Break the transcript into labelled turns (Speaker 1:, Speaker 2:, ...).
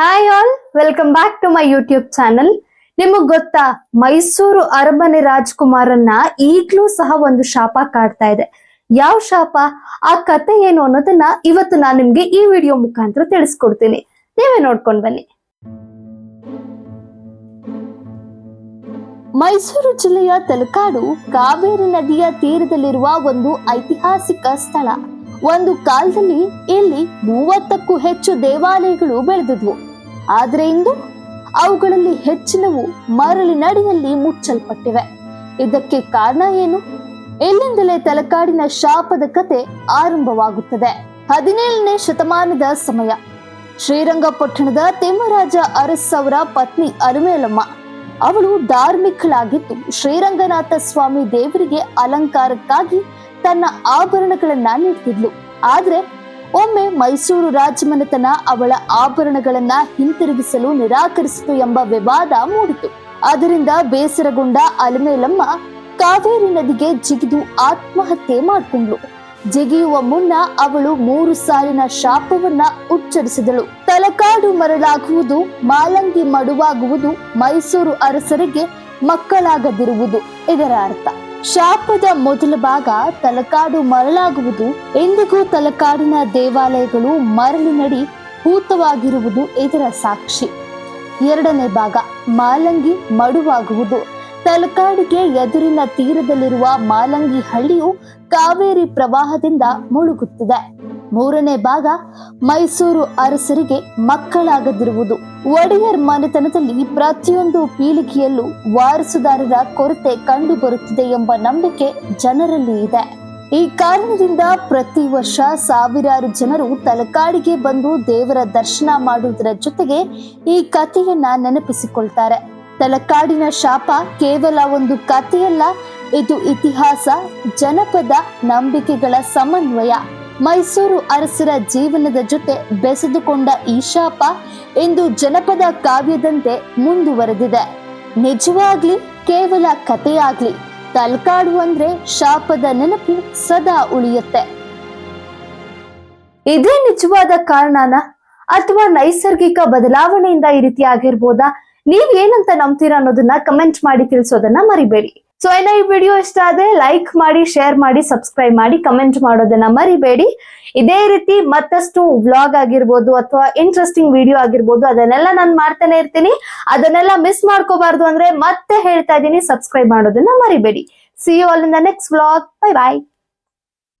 Speaker 1: Hi all welcome back to my YouTube channel ನಿಮಗ್ ಗೊತ್ತಾ, ಮೈಸೂರು ಅರಮನೆ ರಾಜ್ಕುಮಾರನ್ನ ಈಗ್ಲೂ ಸಹ ಒಂದು ಶಾಪ ಕಾಡ್ತಾ ಇದೆ. ಯಾವ ಶಾಪ, ಆ ಕತೆ ಏನು ಅನ್ನೋದನ್ನ ಇವತ್ತು ನಾನು ನಿಮ್ಗೆ ಈ ವಿಡಿಯೋ ಮುಖಾಂತರ ತಿಳಿಸ್ಕೊಡ್ತೀನಿ. ನೀವೇ ನೋಡ್ಕೊಂಡ್ ಬನ್ನಿ. ಮೈಸೂರು ಜಿಲ್ಲೆಯ ತಲಕಾಡು, ಕಾವೇರಿ ನದಿಯ ತೀರದಲ್ಲಿರುವ ಒಂದು ಐತಿಹಾಸಿಕ ಸ್ಥಳ. ಒಂದು ಕಾಲದಲ್ಲಿ ಇಲ್ಲಿ ಮೂವತ್ತಕ್ಕೂ ಹೆಚ್ಚು ದೇವಾಲಯಗಳು ಬೆಳೆದಿದ್ವು. ಆದ್ರೆ ಇಂದು ಅವುಗಳಲ್ಲಿ ಹೆಚ್ಚಿನವು ಮರಳಿನಡಿಯಲ್ಲಿ ಮುಚ್ಚಲ್ಪಟ್ಟಿವೆ. ಇದಕ್ಕೆ ಕಾರಣ ಏನು? ಎಲ್ಲಿಂದಲೇ ತಲಕಾಡಿನ ಶಾಪದ ಕತೆ ಆರಂಭವಾಗುತ್ತದೆ. ಹದಿನೇಳನೇ ಶತಮಾನದ ಸಮಯ. ಶ್ರೀರಂಗಪಟ್ಟಣದ ತಿಮ್ಮರಾಜ ಅರಸ್ ಅವರ ಪತ್ನಿ ಅರುಮೇಲಮ್ಮ. ಅವಳು ಧಾರ್ಮಿಕಳಾಗಿದ್ದು ಶ್ರೀರಂಗನಾಥ ಸ್ವಾಮಿ ದೇವರಿಗೆ ಅಲಂಕಾರಕ್ಕಾಗಿ ತನ್ನ ಆಭರಣಗಳನ್ನ ನೀಡ್ತಿದ್ಲು. ಆದ್ರೆ ಒಮ್ಮೆ ಮೈಸೂರು ರಾಜಮನೆತನ ಅವಳ ಆಭರಣಗಳನ್ನ ಹಿಂತಿರುಗಿಸಲು ನಿರಾಕರಿಸಿತು ಎಂಬ ವಿವಾದ ಮೂಡಿತು. ಅದರಿಂದ ಬೇಸರಗೊಂಡ ಅಲಮೇಲಮ್ಮ ಕಾವೇರಿ ನದಿಗೆ ಜಿಗಿದು ಆತ್ಮಹತ್ಯೆ ಮಾಡಿಕೊಂಡ್ಳು. ಜಿಗಿಯುವ ಮುನ್ನ ಅವಳು ಮೂರು ಸಾಲಿನ ಶಾಪವನ್ನ ಉಚ್ಚರಿಸಿದಳು. ತಲಕಾಡು ಮರಳಾಗುವುದು, ಮಾಲಂಗಿ ಮಡುವಾಗುವುದು ಮೈಸೂರು ಅರಸರಿಗೆ ಮಕ್ಕಳಾಗದಿರುವುದು ಇದರ ಅರ್ಥ. ಶಾಪದ ಮೊದಲ ಭಾಗ ತಲಕಾಡು ಮರಳಾಗುವುದು, ಎಂದಿಗೂ ತಲಕಾಡಿನ ದೇವಾಲಯಗಳು ಮರಳಿನಡಿ ಭೂತವಾಗಿರುವುದು ಇದರ ಸಾಕ್ಷಿ. ಎರಡನೇ ಭಾಗ, ಮಾಲಂಗಿ ಮಡುವಾಗುವುದು. ತಲಕಾಡಿಗೆ ಎದುರಿನ ತೀರದಲ್ಲಿರುವ ಮಾಲಂಗಿ ಹಳ್ಳಿಯು ಕಾವೇರಿ ಪ್ರವಾಹದಿಂದ ಮುಳುಗುತ್ತಿದೆ. ಮೂರನೇ ಭಾಗ, ಮೈಸೂರು ಅರಸರಿಗೆ ಮಕ್ಕಳಾಗದಿರುವುದು. ಒಡೆಯರ್ ಮನೆತನದಲ್ಲಿ ಪ್ರತಿಯೊಂದು ಪೀಳಿಗೆಯಲ್ಲೂ ವಾರಸುದಾರರ ಕೊರತೆ ಕಂಡುಬರುತ್ತಿದೆ ಎಂಬ ನಂಬಿಕೆ ಜನರಲ್ಲಿ ಇದೆ. ಈ ಕಾರಣದಿಂದ ಪ್ರತಿ ವರ್ಷ ಸಾವಿರಾರು ಜನರು ತಲಕಾಡಿಗೆ ಬಂದು ದೇವರ ದರ್ಶನ ಮಾಡುವುದರ ಜೊತೆಗೆ ಈ ಕಥೆಯನ್ನ ನೆನಪಿಸಿಕೊಳ್ತಾರೆ. ತಲಕಾಡಿನ ಶಾಪ ಕೇವಲ ಒಂದು ಕಥೆಯಲ್ಲ, ಇದು ಇತಿಹಾಸ, ಜನಪದ ನಂಬಿಕೆಗಳ ಸಮನ್ವಯ. ಮೈಸೂರು ಅರಸರ ಜೀವನದ ಜೊತೆ ಬೆಸೆದುಕೊಂಡ ಈ ಶಾಪ ಇಂದು ಜನಪದ ಕಾವ್ಯದಂತೆ ಮುಂದುವರೆದಿದೆ. ನಿಜವಾಗ್ಲಿ, ಕೇವಲ ಕಥೆಯಾಗ್ಲಿ, ತಲ್ಕಾಡು ಅಂದ್ರೆ ಶಾಪದ ನೆನಪು ಸದಾ ಉಳಿಯುತ್ತೆ. ಇದೇ ನಿಜವಾದ ಕಾರಣನ ಅಥವಾ ನೈಸರ್ಗಿಕ ಬದಲಾವಣೆಯಿಂದ ಈ ರೀತಿ ಆಗಿರ್ಬೋದಾ? ನೀವ್ ಏನಂತ ನಂಬ್ತೀರಾ ಅನ್ನೋದನ್ನ ಕಮೆಂಟ್ ಮಾಡಿ ತಿಳಿಸೋದನ್ನ ಮರಿಬೇಡಿ. ಸೊ ಏನೋ ಈ ವಿಡಿಯೋ ಇಷ್ಟ ಆದ್ರೆ ಲೈಕ್ ಮಾಡಿ ಶೇರ್ ಮಾಡಿ ಸಬ್ಸ್ಕ್ರೈಬ್ ಮಾಡಿ ಕಮೆಂಟ್ ಮಾಡೋದನ್ನ ಮರಿಬೇಡಿ. ಇದೇ ರೀತಿ ಮತ್ತಷ್ಟು ವ್ಲಾಗ್ ಆಗಿರ್ಬೋದು ಅಥವಾ ಇಂಟ್ರೆಸ್ಟಿಂಗ್ ವಿಡಿಯೋ ಆಗಿರ್ಬೋದು, ಅದನ್ನೆಲ್ಲ ನಾನು ಮಾಡ್ತಾನೆ ಇರ್ತೀನಿ. ಅದನ್ನೆಲ್ಲ ಮಿಸ್ ಮಾಡ್ಕೋಬಾರ್ದು ಅಂದ್ರೆ ಮತ್ತೆ ಹೇಳ್ತಾ ಇದ್ದೀನಿ ಸಬ್ಸ್ಕ್ರೈಬ್ ಮಾಡೋದನ್ನ ಮರಿಬೇಡಿ. See you all in the next vlog bye bye